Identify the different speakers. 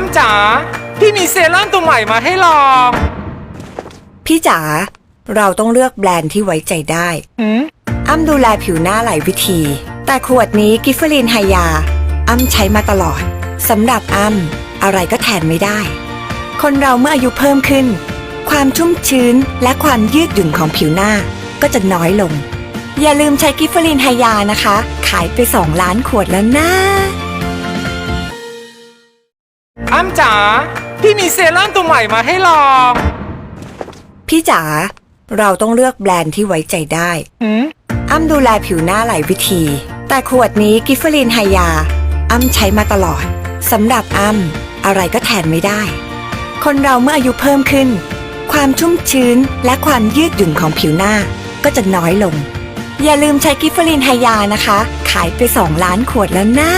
Speaker 1: อ้ำจ๋าพี่มีเซรั่มตัวใหม่มาให้ลอง
Speaker 2: พี่จ๋าเราต้องเลือกแบรนด์ที่ไว้ใจได้
Speaker 1: หืม
Speaker 2: อ้ำดูแลผิวหน้าหลายวิธี แต่ขวดนี้กิฟเฟอรีนไฮยา อ้ำใช้มาตลอดสำหรับอ้ำอะไรก็แทนไม่ได้ คนเราเมื่ออายุเพิ่มขึ้น ความชุ่มชื้นและความยืดหยุ่นของผิวหน้าก็จะน้อยลง อย่าลืมใช้กิฟเฟอรีนไฮยานะคะ ขายไป 2 ล้านขวดแล้วนะ
Speaker 1: อ้ำจ๋าพี่มีเซรั่มตัวใหม่มาให้ลอง
Speaker 2: พี่จ๋าเราต้องเลือกแบรนด์ที่ไว้ใจได้
Speaker 1: หืม
Speaker 2: อ้ำดูแลผิวหน้าหลายวิธี แต่ขวดนี้กิฟเฟอรีนไฮยา อ้ำใช้มาตลอดสำหรับอ้ำอะไรก็แทนไม่ได้ คนเราเมื่ออายุเพิ่มขึ้น ความชุ่มชื้นและความยืดหยุ่นของผิวหน้าก็จะน้อยลง อย่าลืมใช้กิฟเฟอรีนไฮยานะคะ ขายไป 2 ล้านขวดแล้วนะ